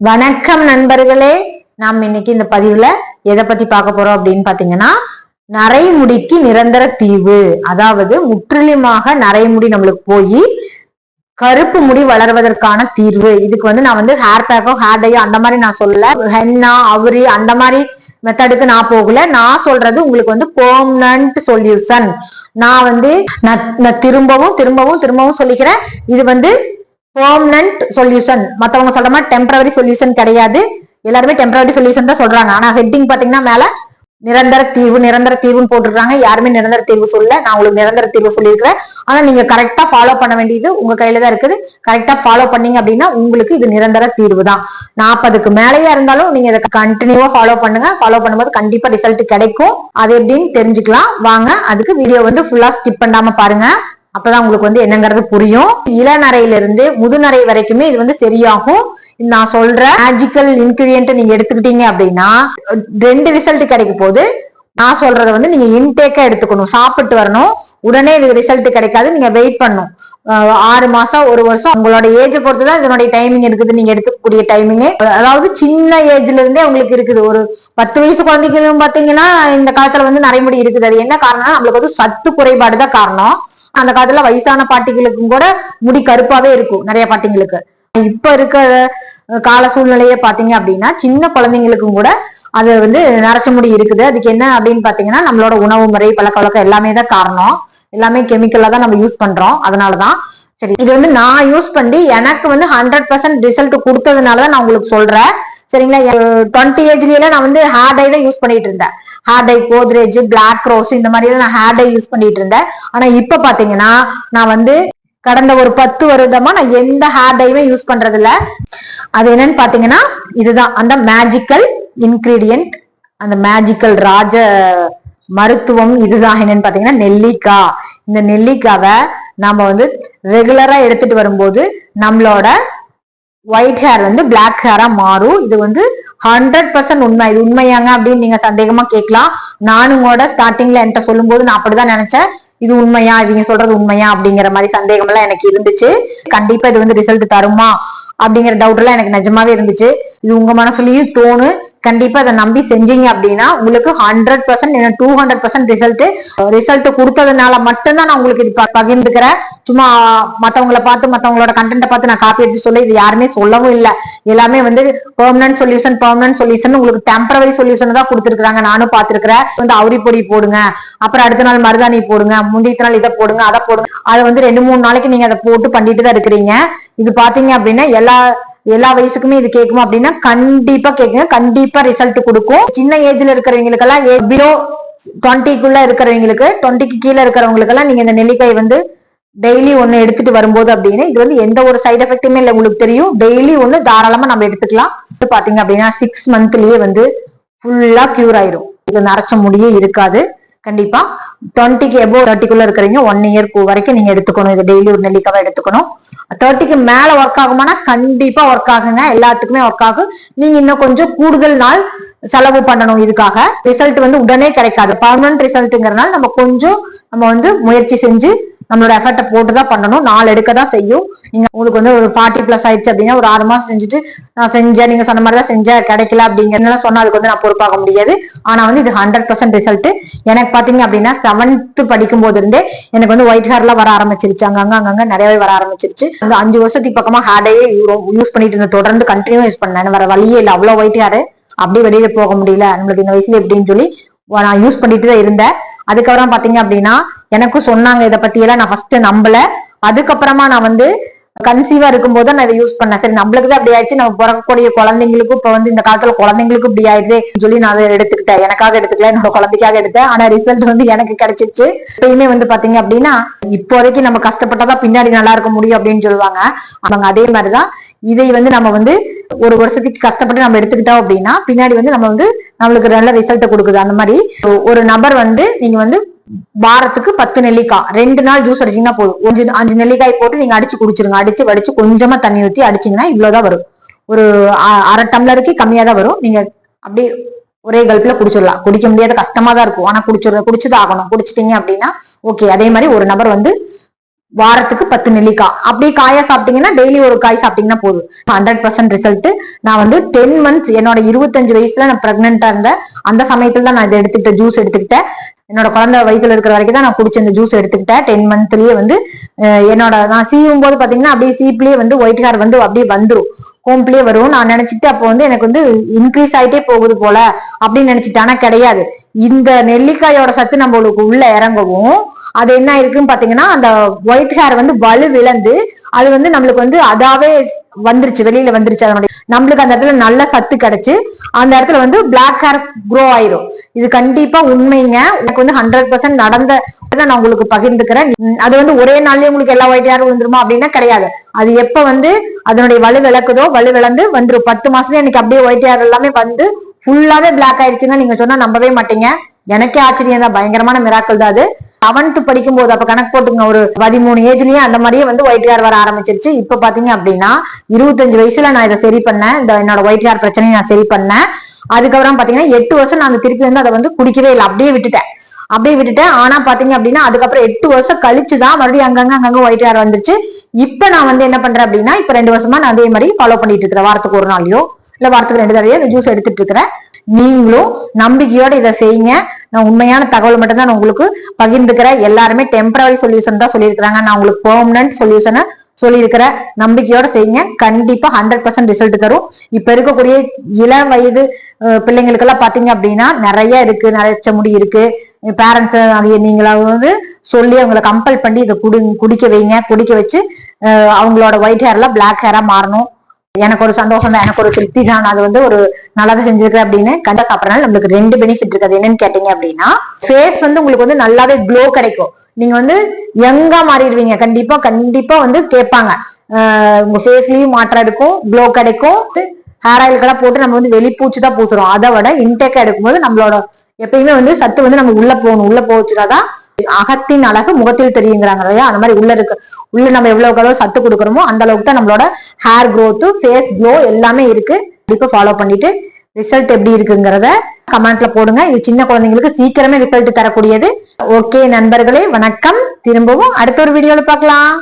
வணக்கம் நண்பர்களே. நாம் இன்னைக்கு இந்த பதிவுல எதை பத்தி பார்க்க போறோம் அப்படின்னு பாத்தீங்கன்னா நரைமுடிக்கு நிரந்தர தீர்வு அதாவது முற்றிலுமாக நரைமுடி நம்மளுக்கு போய் கருப்பு முடி வளர்வதற்கான தீர்வு. இதுக்கு வந்து நான் வந்து ஹேர் பேக்கோ ஹேர் டையோ அந்த மாதிரி நான் சொல்லல. ஹென்னா அவரி அந்த மாதிரி மெத்தடுக்கு நான் போகல. நான் சொல்றது உங்களுக்கு வந்து பெர்மனன்ட் சொல்யூஷன் நான் வந்து நான் திரும்பவும் திரும்பவும் திரும்பவும் சொல்லிக்கிறேன். இது வந்து பெர்மனன்ட் சொல்யூஷன் மத்தவங்க சொல்ற மாதிரி டெம்பரவரி சொல்யூஷன் கிடையாது. எல்லாருமே டெம்பரவரி சொல்யூஷன் தான் சொல்றாங்க. ஆனா ஹெட்டிங் பாத்தீங்கன்னா மேல நிரந்தர தீர்வு நிரந்தர தீர்வுன்னு போட்டிருக்காங்க. யாருமே நிரந்தர தீர்வு சொல்ல நான் உங்களுக்கு நிரந்தர தீர்வு சொல்லியிருக்கிறேன். ஆனா நீங்க கரெக்டா ஃபாலோ பண்ண வேண்டியது உங்க கையில தான் இருக்குது. கரெக்டா ஃபாலோ பண்ணீங்க அப்படின்னா உங்களுக்கு இது நிரந்தர தீர்வு தான். நாற்பதுக்கு மேலேயா இருந்தாலும் நீங்க இதை கண்டினியூவா ஃபாலோ பண்ணுங்க. ஃபாலோ பண்ணும்போது கண்டிப்பா ரிசல்ட் கிடைக்கும். அது எப்படின்னு தெரிஞ்சுக்கலாம். வாங்க அதுக்கு வீடியோ வந்து ஃபுல்லா ஸ்கிப் பண்ணாம பாருங்க. அப்பதான் உங்களுக்கு வந்து என்னங்கிறது புரியும். இளநரையில இருந்து முதுநரை வரைக்குமே இது வந்து சரியாகும். நான் சொல்ற மேஜிக்கல் இன்கிரியன்ட் நீங்க எடுத்துக்கிட்டீங்க அப்படின்னா ரெண்டு ரிசல்ட் கிடைக்கும் போது நான் சொல்றத வந்து நீங்க இன்டேக்கா எடுத்துக்கணும். சாப்பிட்டு வரணும். உடனே இது ரிசல்ட் கிடைக்காது. நீங்க வெயிட் பண்ணணும். ஆறு மாசம் ஒரு வருஷம். உங்களோட ஏஜை பொறுத்து தான் இதனுடைய டைமிங் இருக்குது. நீங்க எடுக்கக்கூடிய டைமிங் அதாவது சின்ன ஏஜ்ல இருந்தே உங்களுக்கு இருக்குது. ஒரு பத்து வயசு குழந்தைக்கு பாத்தீங்கன்னா இந்த காலத்துல வந்து நரைமுடி இருக்குது. அது என்ன காரணம்னா நம்மளுக்கு வந்து சத்து குறைபாடு தான் காரணம். அந்த காலத்துல வயசான பாட்டிகளுக்கும் கூட முடி கருப்பாவே இருக்கும் நிறைய பாட்டிங்களுக்கு. இப்ப இருக்கிற கால சூழ்நிலையே பாத்தீங்க அப்படின்னா சின்ன குழந்தைங்களுக்கும் கூட அது வந்து நரைச்ச முடி இருக்குது. அதுக்கு என்ன அப்படின்னு பாத்தீங்கன்னா நம்மளோட உணவு முறை பழக்க வழக்கம் எல்லாமே தான் காரணம். எல்லாமே கெமிக்கலா தான் நம்ம யூஸ் பண்றோம். அதனாலதான் சரி இது வந்து நான் யூஸ் பண்ணி எனக்கு வந்து ஹண்ட்ரட் பர்சன்ட் ரிசல்ட் கொடுத்ததுனாலதான் நான் உங்களுக்கு சொல்றேன். சரிங்களா? டுவெண்ட்டி ஏஜ்லயே நான் வந்து ஹேர் டை தான் யூஸ் பண்ணிட்டு இருந்தேன். Hair dye Godrej black rose இந்த மாதிரி எல்லாம் நான் ஹேர் டை யூஸ் பண்ணிட்டு இருந்தேன். ஆனா இப்ப பாத்தீங்கன்னா நான் வந்து கடந்த ஒரு பத்து வருடமா நான் எந்த ஹேர் டையுமே யூஸ் பண்றது இல்ல அது என்னன்னு பாத்தீங்கன்னா இதுதான். அந்த மேஜிக்கல் இன்கிரீடியன்ட் அந்த மேஜிக்கல் ராஜ மருத்துவம் இதுதான். என்னன்னு பாத்தீங்கன்னா நெல்லிக்காய். இந்த நெல்லிக்காவை நாம வந்து ரெகுலரா எடுத்துட்டு வரும்போது நம்மளோட ஒயிட் ஹேர் வந்து பிளாக் ஹேரா மாறும். இது வந்து ஹண்ட்ரட் பர்சன்ட் உண்மை. இது உண்மையாங்க அப்படின்னு நீங்க சந்தேகமா கேட்கலாம். நானும் கூட ஸ்டார்டிங்ல என்கிட்ட சொல்லும்போது நான் அப்படிதான் நினைச்சேன். இது உண்மையா? இவங்க சொல்றது உண்மையா? அப்படிங்கிற மாதிரி சந்தேகம் எல்லாம் எனக்கு இருந்துச்சு. கண்டிப்பா இது வந்து ரிசல்ட் தருமா? அப்படிங்கிற டவுட் எல்லாம் எனக்கு நிஜமாவே இருந்துச்சு. இது உங்க மனசுலயும் தோணு கண்டிப்பா அதை நம்பி செஞ்சீங்க அப்படின்னா உங்களுக்கு hundred percent two hundred percent result result கொடுத்ததுனால மட்டும்தான் நான் உங்களுக்கு இது பகிர்ந்துக்கிறேன். சும்மா மத்தவங்கள பார்த்து மத்தவங்களோட கண்டென்ட்டை பார்த்து நான் காப்பி அடிச்சு சொல்ல இது யாருமே சொல்லவும் இல்லை. எல்லாமே வந்து பெர்மனன்ட் சொல்யூஷன் பெர்மனன்ட் சொல்யூஷன் உங்களுக்கு டெம்பரவரி சொல்யூஷன் தான் கொடுத்துருக்காங்க நானும் பார்த்திருக்கிறேன். வந்து அவுரி பொடி போடுங்க. அப்புறம் அடுத்த நாள் மருதாணி போடுங்க. முந்தைய நாள் இதை போடுங்க அதை போடுங்க. அதை வந்து ரெண்டு மூணு நாளைக்கு நீங்க அதை போட்டு பண்ணிட்டு தான் இருக்கிறீங்க. இது பாத்தீங்க அப்படின்னா எல்லா எல்லா வயசுக்குமே இது கேட்குமா அப்படின்னா கண்டிப்பா கேட்குங்க. கண்டிப்பா ரிசல்ட் கொடுக்கும். சின்ன ஏஜ்ல இருக்கிறவங்களுக்கெல்லாம் பிலோ டுவெண்ட்டிக்குள்ள இருக்கிறவங்களுக்கு டுவெண்ட்டிக்கு கீழே இருக்கிறவங்களுக்கெல்லாம் நீங்க இந்த நெல்லிக்காய் வந்து டெய்லி ஒன்று எடுத்துட்டு வரும்போது அப்படின்னு இது வந்து எந்த ஒரு சைடு எஃபெக்ட்டுமே இல்லை உங்களுக்கு தெரியும். டெய்லி ஒன்று தாராளமா நம்ம எடுத்துக்கலாம். இது பாத்தீங்க அப்படின்னா சிக்ஸ் மந்த்லயே வந்து ஃபுல்லா கியூர் ஆயிரும். இது நரைச்ச முடியே இருக்காது. கண்டிப்பா டுவெண்ட்டிக்கு எபோ தேர்ட்டிக்குள்ள இருக்கிறீங்க ஒன் இயர் வரைக்கும் நீங்க எடுத்துக்கணும். இது டெய்லி ஒரு நெல்லிக்காவை எடுத்துக்கணும். தேர்ட்டிக்கு மேல ஒர்க் ஆகுமானா கண்டிப்பா ஒர்க் ஆகுங்க. எல்லாத்துக்குமே ஒர்க் ஆகும். நீங்க இன்னும் கொஞ்சம் கூடுதல் நாள் செலவு பண்ணணும் இதுக்காக. ரிசல்ட் வந்து உடனே கிடைக்காது. பர்மனன்ட் ரிசல்ட்டுங்கிறனால நம்ம கொஞ்சம் நம்ம வந்து முயற்சி செஞ்சு நம்மளோட எஃபர்ட்டை போட்டு தான் பண்ணணும். நாள் எடுக்க தான் செய்யும். நீங்க உங்களுக்கு வந்து ஒரு ஃபார்ட்டி பிளஸ் ஆயிடுச்சு அப்படின்னா ஒரு ஆறு மாசம் செஞ்சுட்டு நான் செஞ்சேன் நீங்க சொன்ன மாதிரி தான் செஞ்சேன் கிடைக்கல அப்படிங்கிறதுனால சொன்னா அதுக்கு வந்து நான் பொறுப்பாக முடியாது. ஆனா வந்து இது ஹண்ட்ரட் பர்சன்ட் ரிசல்ட் எனக்கு பாத்தீங்க அப்படின்னா செவன்த் படிக்கும் போது இருந்தே எனக்கு வந்து ஒயிட் ஹேர்லாம் வர ஆரம்பிச்சிருச்சு. அங்கங்க அங்கங்க நிறையவே வர ஆரம்பிச்சிருச்சு. அந்த அஞ்சு வருஷத்துக்கு பக்கமா ஹேர்டையே யூஸ் பண்ணிட்டு இருந்த தொடர்ந்து கண்டினியூ யூஸ் பண்ணேன். வர வழியே இல்லை. அவ்வளவு ஒயிட் ஹேர் அப்படியே வெளியில போக முடியல. நம்மளுக்கு இந்த வயசுல எப்படின்னு சொல்லி நான் யூஸ் பண்ணிட்டு தான் இருந்தேன். அதுக்கப்புறம் பாத்தீங்க அப்படின்னா எனக்கும் சொன்னாங்க இதை பத்தி எல்லாம் நான் ஃபர்ஸ்ட் நம்பல. அதுக்கப்புறமா நான் வந்து கன்சீவா இருக்கும்போது நான் இதை யூஸ் பண்ணேன். சரி நம்மளுக்கு தான் அப்படி ஆயிடுச்சு. நம்ம பிறக்கக்கூடிய குழந்தைங்களுக்கும் இப்ப வந்து இந்த காலத்துல குழந்தைங்களுக்கும் இப்படி ஆயிடுது சொல்லி நான் அதை எடுத்துக்கிட்டேன். எனக்காக எடுத்துக்கல என்னோட குழந்தைக்காக எடுத்தேன் ஆனா ரிசல்ட் வந்து எனக்கு கிடைச்சிச்சு. எப்பயுமே வந்து பாத்தீங்க அப்படின்னா இப்போதைக்கு நம்ம கஷ்டப்பட்டாதான் பின்னாடி நல்லா இருக்க முடியும் அப்படின்னு சொல்லுவாங்க. அவங்க அதே மாதிரிதான். இதை வந்து நம்ம வந்து ஒரு வருஷத்துக்கு கஷ்டப்பட்டு நம்ம எடுத்துக்கிட்டோம் அப்படின்னா பின்னாடி வந்து நம்ம வந்து நம்மளுக்கு நல்ல ரிசல்ட்டை கொடுக்குது. அந்த மாதிரி ஒரு நபர் வந்து நீங்க வந்து வாரத்துக்கு பத்து நெல்லிக்காய் ரெண்டு நாள் ஜூஸ் அடிச்சீங்கன்னா போதும். அஞ்சு அஞ்சு நெல்லிக்காய் போட்டு நீங்க அடிச்சு குடிச்சிருங்க. அடிச்சு வடிச்சு கொஞ்சமா தண்ணி ஊத்தி அடிச்சீங்கன்னா இவ்வளவுதான் வரும். ஒரு அ- அரை டம்ளருக்கு கம்மியா தான் வரும். நீங்க அப்படியே ஒரே கல்ப்ல குடிச்சிடலாம். குடிக்க முடியாத கஷ்டமா தான் இருக்கும். ஆனா குடிச்சிட குடிச்சுதான் ஆகணும். குடிச்சிட்டீங்க அப்படின்னா ஓகே அதே மாதிரி ஒரு நபர் வந்து வாரத்துக்கு பத்து நெல்லிக்காய். அப்படியே காயா சாப்பிட்டீங்கன்னா டெய்லி ஒரு காய் சாப்பிட்டீங்கன்னா போதும். ஹண்ட்ரட் பர்சன்ட் ரிசல்ட் நான் வந்து டென் மந்த்ஸ் என்னோட இருபத்தஞ்சு வயசுல நான் பிரெக்னெண்டா இருந்தேன். அந்த சமயத்துல தான் நான் இதை எடுத்துக்கிட்டேன் ஜூஸ் எடுத்துக்கிட்டேன். என்னோட குழந்தை வயிற்றுல இருக்கிற வரைக்கும் தான் நான் குடிச்ச இந்த ஜூஸ் எடுத்துக்கிட்டேன். டென் மந்த்லயே வந்து என்னோட நான் சீவும் போது பாத்தீங்கன்னா அப்படியே சீப்லயே வந்து ஒயிட் ஹேர் வந்து அப்படியே வந்துடும் கோம்ப்லயே வரும். நான் நினைச்சிட்டு அப்போ வந்து எனக்கு வந்து இன்க்ரீஸ் ஆயிட்டே போகுது போல அப்படின்னு நினைச்சிட்டு ஆனா கிடையாது. இந்த நெல்லிக்காயோட சத்து நம்மளுக்கு உள்ள இறங்கவும் அது என்ன இருக்குன்னு பாத்தீங்கன்னா அந்த ஒயிட் ஹேர் வந்து வலு விழுந்து அது வந்து நம்மளுக்கு வந்து அதாவே வந்துருச்சு வெளியில வந்துருச்சு அதனுடைய நம்மளுக்கு அந்த இடத்துல நல்ல சத்து கிடைச்சு அந்த இடத்துல வந்து பிளாக் ஹேர் க்ரோ ஆயிரும். இது கண்டிப்பா உண்மைங்க. எனக்கு வந்து ஹண்ட்ரட் பர்சன்ட் நடந்த நான் உங்களுக்கு பகிர்ந்துக்கிறேன். அது வந்து ஒரே நாள்லயே உங்களுக்கு எல்லா ஒயிட் ஹேர் விழுந்துருமா அப்படின்னா கிடையாது. அது எப்ப வந்து அதனுடைய வலு விளக்குதோ வலு விளந்து வந்துரும். பத்து மாசத்துல எனக்கு அப்படியே ஒயிட் ஹேர் எல்லாமே வந்து ஃபுல்லாவே பிளாக் ஆயிடுச்சுன்னா நீங்க சொன்னா நம்பவே மாட்டீங்க. எனக்கே ஆச்சரியம் தான். பயங்கரமான மிராக்கள் தான் அது. செவன்த் படிக்கும் போது அப்ப கணக்கு போட்டுங்க ஒரு பதிமூணு ஏஜ்லயே அந்த மாதிரியே வந்து ஒயிட் ஹேர் வர ஆரம்பிச்சிருச்சு. இப்ப பாத்தீங்க அப்படின்னா இருபத்தஞ்சு வயசுல நான் இதை சரி பண்ணேன். இந்த என்னோட ஒயிட் ஹேர் பிரச்சனையை நான் சரி பண்ணேன். அதுக்கப்புறம் பாத்தீங்கன்னா எட்டு வருஷம் நான் அந்த திருப்பி வந்து அதை வந்து குடிக்கவே இல்லை. அப்படியே விட்டுட்டேன். அப்படியே விட்டுட்டேன். ஆனா பாத்தீங்க அப்படின்னா அதுக்கப்புறம் எட்டு வருஷம் கழிச்சு தான் மறுபடியும் அங்கங்க அங்கங்க ஒயிட் ஹேர் வந்துருச்சு. இப்ப நான் வந்து என்ன பண்றேன் அப்படின்னா இப்ப ரெண்டு வருஷமா நான் அதே மாதிரி ஃபாலோ பண்ணிட்டு இருக்கிறேன். வாரத்துக்கு ஒரு நாளையோ இல்ல வாரத்துக்கு ரெண்டு தடவையோ இந்த ஜூஸ் எடுத்துட்டு இருக்கிறேன். நீங்களும் நம்பிக்கையோட இதை செய்யுங்க. நான் உண்மையான தகவல் மட்டும்தான் நான் உங்களுக்கு பகிர்ந்துக்கிறேன். எல்லாருமே டெம்பரரி சொல்யூஷன் தான் சொல்லியிருக்கிறாங்க. நான் உங்களுக்கு பெர்மனன்ட் சொல்யூஷனை சொல்லியிருக்கிற நம்பிக்கையோட செய்யுங்க. கண்டிப்பா ஹண்ட்ரட் பர்சன்ட் ரிசல்ட் தரும். இப்ப இருக்கக்கூடிய இளம் வயது பிள்ளைங்களுக்கெல்லாம் பாத்தீங்க அப்படின்னா நிறைய இருக்கு. நிறைய முடி இருக்கு. பேரண்ட்ஸ் நீங்களா வந்து சொல்லி அவங்கள கம்பல் பண்ணி இதை குடி குடிக்க வைங்க. குடிக்க வச்சு அவங்களோட ஒயிட் ஹேர்லாம் பிளாக் ஹேரா மாறணும். எனக்கு ஒரு சந்தோஷம் தான் எனக்கு ஒரு திருப்தி தான் அது வந்து ஒரு நல்லதை செஞ்சிருக்கேன் அப்படின்னு கண்டா சாப்பிடறதுனால நம்மளுக்கு ரெண்டு பெனிஃபிட் இருக்கு அது என்னன்னு கேட்டீங்க அப்படின்னா ஃபேஸ் வந்து உங்களுக்கு வந்து நல்லாவே க்ளோ கிடைக்கும். நீங்க வந்து யங்கா மாறிடுவீங்க. கண்டிப்பா கண்டிப்பா வந்து கேட்பாங்க. ஆஹ் உங்க ஃபேஸ்லயும் மாற்றம் இருக்கும் க்ளோ கிடைக்கும். ஹேர் ஆயில்கெல்லாம் போட்டு நம்ம வந்து வெளிப்பூச்சி தான் பூசுறோம். அதை விட இன்டேக்கா எடுக்கும்போது நம்மளோட எப்பயுமே வந்து சத்து வந்து நம்ம உள்ள போகணும். உள்ள போச்சுனாதான் அகத்தின் அழகு முகத்தில் தெரியுங்கிறாங்க இல்லையா? அந்த மாதிரி உள்ள இருக்கு. உள்ள நம்ம எவ்வளவுக்கு எவ்வளவு சத்து கொடுக்குறோமோ அந்த அளவுக்கு தான் நம்மளோட ஹேர் growth ஃபேஸ் க்ளோ எல்லாமே இருக்கு. கண்டிப்பா ஃபாலோ பண்ணிட்டு ரிசல்ட் எப்படி இருக்குங்கிறத கமெண்ட்ல போடுங்க. இது சின்ன குழந்தைங்களுக்கு சீக்கிரமே ரிசல்ட் தரக்கூடியது. ஓகே நண்பர்களே வணக்கம். திரும்பவும் அடுத்த ஒரு வீடியோல பார்க்கலாம்.